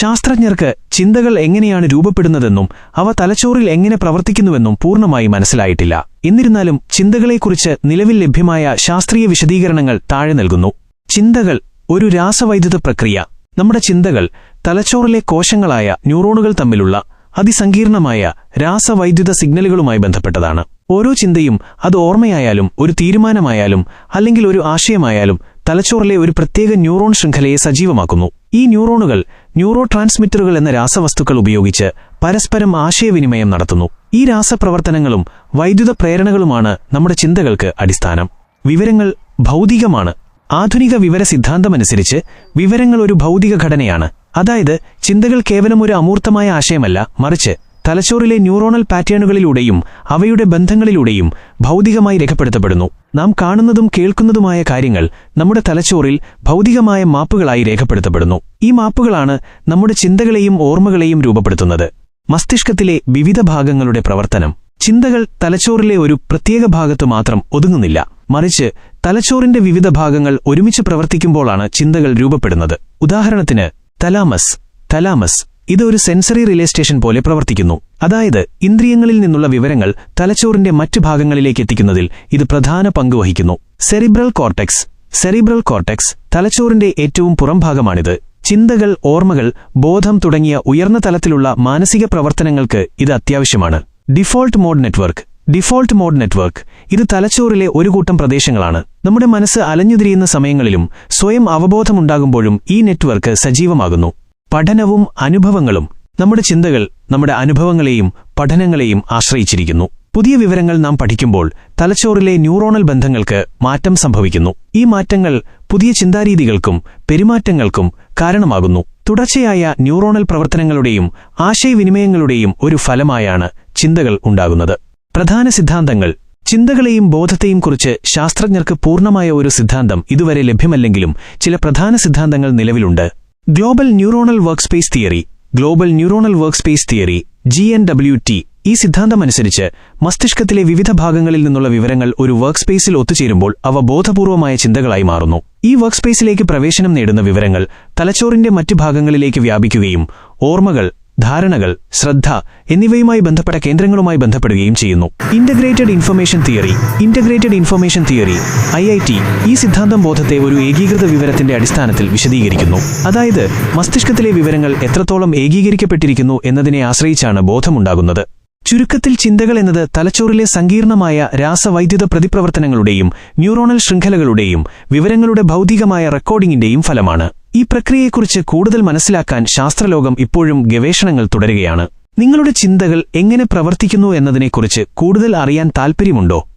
ശാസ്ത്രജ്ഞർക്ക് ചിന്തകൾ എങ്ങനെയാണ് രൂപപ്പെടുന്നതെന്നും അവ തലച്ചോറിൽ എങ്ങനെ പ്രവർത്തിക്കുന്നുവെന്നും പൂർണമായി മനസ്സിലായിട്ടില്ല. എന്നിരുന്നാലും ചിന്തകളെക്കുറിച്ച് നിലവിൽ ലഭ്യമായ ശാസ്ത്രീയ വിശദീകരണങ്ങൾ താഴെ നൽകുന്നു. ചിന്തകൾ ഒരു രാസവൈദ്യുത പ്രക്രിയ. നമ്മുടെ ചിന്തകൾ തലച്ചോറിലെ കോശങ്ങളായ ന്യൂറോണുകൾ തമ്മിലുള്ള അതിസങ്കീർണമായ രാസവൈദ്യുത സിഗ്നലുകളുമായി ബന്ധപ്പെട്ടതാണ്. ഓരോ ചിന്തയും അത് ഓർമ്മയായാലും ഒരു തീരുമാനമായാലും അല്ലെങ്കിൽ ഒരു ആശയമായാലും തലച്ചോറിലെ ഒരു പ്രത്യേക ന്യൂറോൺ ശൃംഖലയെ സജീവമാക്കുന്നു. ഈ ന്യൂറോണുകൾ ന്യൂറോ ട്രാൻസ്മിറ്ററുകൾ എന്ന രാസവസ്തുക്കൾ ഉപയോഗിച്ച് പരസ്പരം ആശയവിനിമയം നടത്തുന്നു. ഈ രാസപ്രവർത്തനങ്ങളും വൈദ്യുത പ്രേരണകളുമാണ് നമ്മുടെ ചിന്തകൾക്ക് അടിസ്ഥാനം. വിവരങ്ങൾ ഭൗതികമാണ്. ആധുനിക വിവര സിദ്ധാന്തമനുസരിച്ച് വിവരങ്ങൾ ഒരു ഭൗതിക ഘടനയാണ്. അതായത് ചിന്തകൾ കേവലം ഒരു അമൂർത്തമായ ആശയമല്ല മറിച്ച് തലച്ചോറിലെ ന്യൂറോണൽ പാറ്റേണുകളിലൂടെയും അവയുടെ ബന്ധങ്ങളിലൂടെയും ഭൗതികമായി രേഖപ്പെടുത്തപ്പെടുന്നു. നാം കാണുന്നതും കേൾക്കുന്നതുമായ കാര്യങ്ങൾ നമ്മുടെ തലച്ചോറിൽ ഭൗതികമായ മാപ്പുകളായി രേഖപ്പെടുത്തപ്പെടുന്നു. ഈ മാപ്പുകളാണ് നമ്മുടെ ചിന്തകളെയും ഓർമ്മകളെയും രൂപപ്പെടുത്തുന്നത്. മസ്തിഷ്കത്തിലെ വിവിധ ഭാഗങ്ങളുടെ പ്രവർത്തനം. ചിന്തകൾ തലച്ചോറിലെ ഒരു പ്രത്യേക ഭാഗത്തു മാത്രം ഒതുങ്ങുന്നില്ല. മറിച്ച് തലച്ചോറിന്റെ വിവിധ ഭാഗങ്ങൾ ഒരുമിച്ച് പ്രവർത്തിക്കുമ്പോഴാണ് ചിന്തകൾ രൂപപ്പെടുന്നത്. ഉദാഹരണത്തിന് തലാമസ് തലാമസ് ഇത് ഒരു സെൻസറി റിലേ സ്റ്റേഷൻ പോലെ പ്രവർത്തിക്കുന്നു. അതായത് ഇന്ദ്രിയങ്ങളിൽ നിന്നുള്ള വിവരങ്ങൾ തലച്ചോറിന്റെ മറ്റ് ഭാഗങ്ങളിലേക്ക് എത്തിക്കുന്നതിൽ ഇത് പ്രധാന പങ്ക് വഹിക്കുന്നു. Cerebral cortex. സെറിബ്രൽ കോർട്ടെക്സ് തലച്ചോറിന്റെ ഏറ്റവും പുറംഭാഗമാണിത് ചിന്തകൾ ഓർമ്മകൾ ബോധം തുടങ്ങിയ ഉയർന്ന തലത്തിലുള്ള മാനസിക പ്രവർത്തനങ്ങൾക്ക് ഇത് അത്യാവശ്യമാണ്. Default mode network. Default mode network ഇത് തലച്ചോറിലെ ഒരു കൂട്ടം പ്രദേശങ്ങളാണ്. നമ്മുടെ മനസ്സ് അലഞ്ഞുതിരിയുന്ന സമയങ്ങളിലും സ്വയം അവബോധമുണ്ടാകുമ്പോഴും ഈ നെറ്റ്വർക്ക് സജീവമാകുന്നു. പഠനവും അനുഭവങ്ങളും നമ്മുടെ ചിന്തകൾ നമ്മുടെ അനുഭവങ്ങളെയും പഠനങ്ങളെയും ആശ്രയിച്ചിരിക്കുന്നു. പുതിയ വിവരങ്ങൾ നാം പഠിക്കുമ്പോൾ തലച്ചോറിലെ ന്യൂറോണൽ ബന്ധങ്ങൾക്ക് മാറ്റം സംഭവിക്കുന്നു. ഈ മാറ്റങ്ങൾ പുതിയ ചിന്താരീതികൾക്കും പെരുമാറ്റങ്ങൾക്കും കാരണമാകുന്നു. തുടർച്ചയായ ന്യൂറോണൽ പ്രവർത്തനങ്ങളുടെയും ആശയവിനിമയങ്ങളുടെയും ഒരു ഫലമായാണ് ചിന്തകൾ ഉണ്ടാകുന്നത്. പ്രധാന സിദ്ധാന്തങ്ങൾ. ചിന്തകളെയും ബോധത്തെയും കുറിച്ച് ശാസ്ത്രജ്ഞർക്ക് പൂർണമായ ഒരു സിദ്ധാന്തം ഇതുവരെ ലഭ്യമല്ലെങ്കിലും ചില പ്രധാന സിദ്ധാന്തങ്ങൾ നിലവിലുണ്ട്. Global neuronal workspace theory global neuronal workspace theory G N W T ഈ സിദ്ധാന്തമനുസരിച്ച് മസ്തിഷ്കത്തിലെ വിവിധ ഭാഗങ്ങളിൽ നിന്നുള്ള വിവരങ്ങൾ ഒരു വർക്ക് സ്പേസിൽ ഒത്തുചേരുമ്പോൾ അവ ബോധപൂർവമായ ചിന്തകളായി മാറുന്നു. ഈ വർക്ക് സ്പേസിലേക്ക് പ്രവേശനം നേടുന്ന വിവരങ്ങൾ തലച്ചോറിന്റെ മറ്റു ഭാഗങ്ങളിലേക്ക് വ്യാപിക്കുകയും ഓർമ്മകൾ ധാരണകൾ ശ്രദ്ധ എന്നിവയുമായി ബന്ധപ്പെട്ട കേന്ദ്രങ്ങളുമായി ബന്ധപ്പെടുകയും ചെയ്യുന്നു. Integrated information theory integrated information theory I ഈ സിദ്ധാന്തം ബോധത്തെ ഒരു ഏകീകൃത വിവരത്തിന്റെ അടിസ്ഥാനത്തിൽ വിശദീകരിക്കുന്നു. അതായത് മസ്തിഷ്കത്തിലെ വിവരങ്ങൾ എത്രത്തോളം ഏകീകരിക്കപ്പെട്ടിരിക്കുന്നു എന്നതിനെ ആശ്രയിച്ചാണ് ബോധമുണ്ടാകുന്നത്. ചുരുക്കത്തിൽ ചിന്തകൾ എന്നത് തലച്ചോറിലെ സങ്കീർണമായ രാസവൈദ്യുത പ്രതിപ്രവർത്തനങ്ങളുടെയും ന്യൂറോണൽ ശൃംഖലകളുടെയും വിവരങ്ങളുടെ ഭൗതികമായ റെക്കോർഡിംഗിന്റെയും ഫലമാണ്. ഈ പ്രക്രിയയെക്കുറിച്ച് കൂടുതൽ മനസ്സിലാക്കാൻ ശാസ്ത്രലോകം ഇപ്പോഴും ഗവേഷണങ്ങൾ തുടരുകയാണ്. നിങ്ങളുടെ ചിന്തകൾ എങ്ങനെ പ്രവർത്തിക്കുന്നു എന്നതിനെക്കുറിച്ച് കൂടുതൽ അറിയാൻ താൽപ്പര്യമുണ്ടോ?